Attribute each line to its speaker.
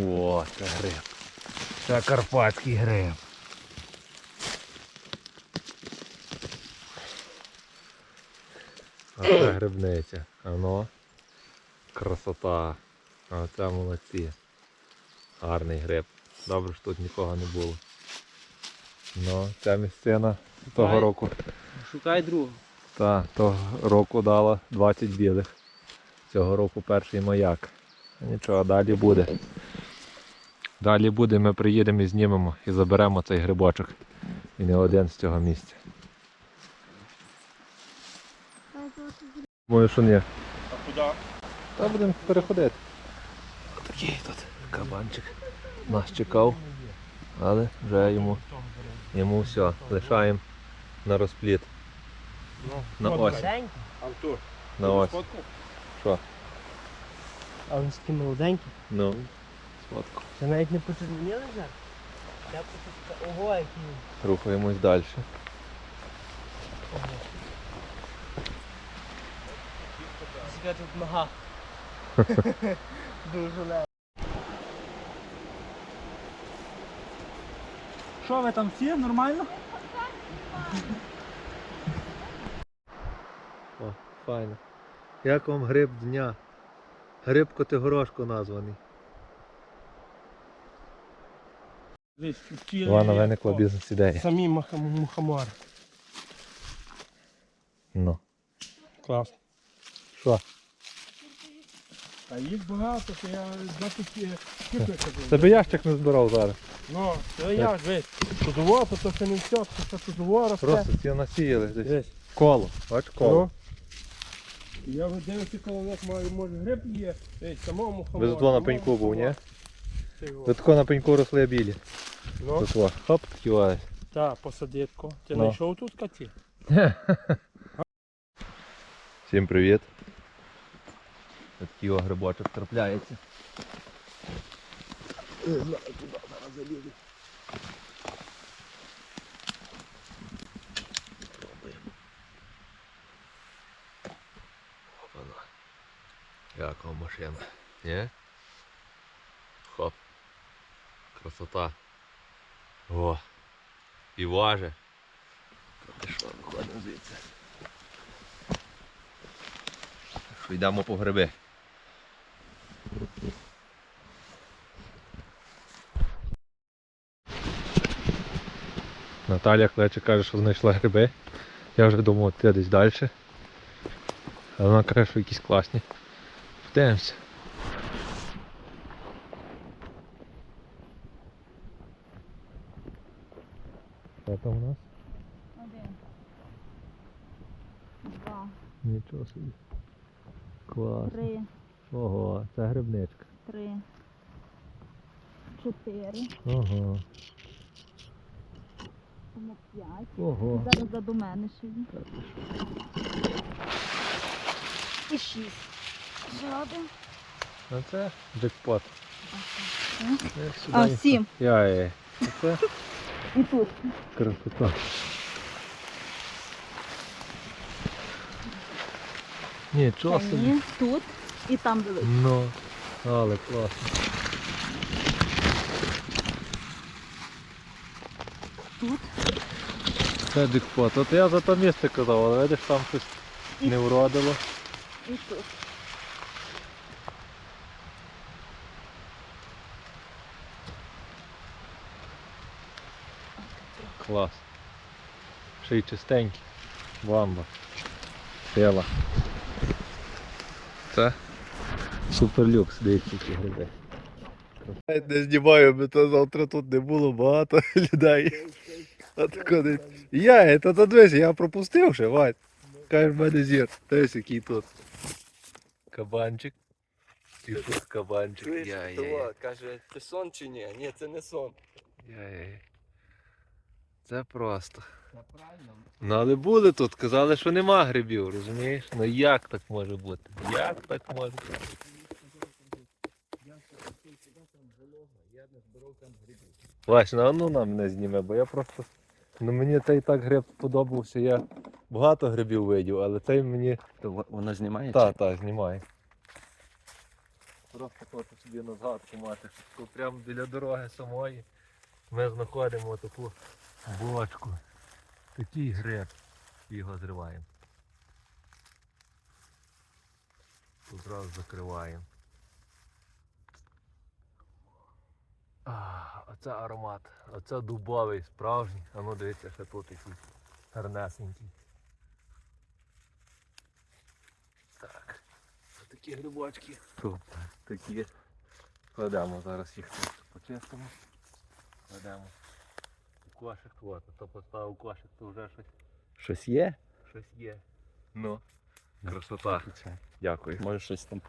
Speaker 1: О, це гриб. Це карпатський гриб. А це грибниця. Ано. Красота. А це молодці. Гарний гриб. Добре, що тут нікого не було. Ну, ця місцина того року.
Speaker 2: Шукай другого.
Speaker 1: Та, того року дала 20 білих. Цього року перший маяк. Нічого, далі буде. Далі буде, ми приїдемо і знімемо і заберемо цей грибочок. І не один з цього місця. Думаю, що ні.
Speaker 2: А куди?
Speaker 1: Та будемо переходити. Такий тут кабанчик. Нас чекав, але вже йому, йому все. Лишаємо на розпліт. На ось.
Speaker 2: Артур,
Speaker 1: На ось. Що?
Speaker 3: А він такий молоденький.
Speaker 1: Ну, сфотку.
Speaker 3: Це навіть не почервоніли зараз? Я просто ого, який він.
Speaker 1: Рухаємось далі.
Speaker 3: Ого. Яка тут нога. Дуже легко.
Speaker 2: Що ви там всі? Нормально?
Speaker 1: О, файно. Як вам гриб дня? Гриб Котигорошко названий.
Speaker 2: Десь всі
Speaker 1: Івана виникла бізнес-ідея.
Speaker 3: Самі маха- мухомори.
Speaker 1: Ну.
Speaker 3: Клас.
Speaker 1: Що?
Speaker 2: Та їх багато, то я значить скільки кажу.
Speaker 1: Тебе ящик не збирав зараз.
Speaker 2: Ну, то я ж весь. Трудово, то то ще не все, то ще трудово росте.
Speaker 1: Просто ці насіяли десь.
Speaker 2: Десь.
Speaker 1: Коло. Бач коло.
Speaker 2: Я от дивлюся, коли у нас може, може гриб є, десь самому
Speaker 1: Ви тут на пеньку був, ні? Ви тако на пеньку росли білі.
Speaker 2: Ну,
Speaker 1: Тут во. Хоп, такі валять.
Speaker 2: так, посадитку. Ти
Speaker 1: Ну.
Speaker 2: знайшов тут коті?
Speaker 1: Всім привіт. Ось Такий о грибочок трапляється. Не знаю, туди зараз залізу. Пробуємо. Опана. Як вам машина? Ні? Хоп. Красота. О. І важе. Що, виходимо звідси. Що йдемо по гриби. Наталя клече каже, що знайшла гриби. Я вже думав, ти десь далі. А вона каже, що якісь класні. Подивимося. Там у нас?
Speaker 4: Один. Два.
Speaker 1: Нічого собі. Клас.
Speaker 4: Три.
Speaker 1: Ого, це грибничка.
Speaker 4: Три. Чотири.
Speaker 1: Ого.
Speaker 4: Тому п'ять.
Speaker 1: Ого.
Speaker 4: Зараз до мене ще є. І шість. Ще один.
Speaker 1: А це джекпот.
Speaker 4: А, сім.
Speaker 1: Яй. Це
Speaker 4: І тут.
Speaker 1: красота. Нічого собі.
Speaker 4: Ні, тут і там великий.
Speaker 1: Ну, але класно.
Speaker 4: Тут.
Speaker 1: Це джекпот. От я за то місце казав, але видиш, там щось не вродило.
Speaker 4: І тут.
Speaker 1: Клас. Ще й чистенький. Бамба. Сила. Це суперлюкс, дивіться ці гриби. Не знімаю, бо то завтра тут не було багато людей. А тако не... Я, це то дивись, я пропустив ще, Вать. Каже, в мене зір. Дивись, який тут. Кабанчик. І тут кабанчик. Я-я-я.
Speaker 3: Каже, це сон чи ні? Ні, це не сон.
Speaker 1: Яй. Це просто.
Speaker 3: Це правильно.
Speaker 1: Ну але були тут, казали, що нема грибів, розумієш? Ну як так може бути? Як так може бути? Вась, ну а ну нам не зніме, бо я просто. Ну мені цей так гриб сподобався. Я багато грибів видів, але цей мені.
Speaker 3: То вона знімає?
Speaker 1: Та, та, знімає. Просто хочу собі на згадку мати. Прямо біля дороги самої ми знаходимо таку бочку. Такий гриб. І його зриваємо. Тут зразу закриваємо. Оце аромат. Оце дубовий, справжній. А ну дивіться, ще тут якийсь гарнесенький. Так. Такі грибочки. Тут такі. Кладемо зараз їх тут почистимо. Кладемо. У кошик, от, то поставив кошик, то вже щось,
Speaker 5: Щось є?
Speaker 1: щось є. Ну. Красота. Дякую.
Speaker 5: Може щось там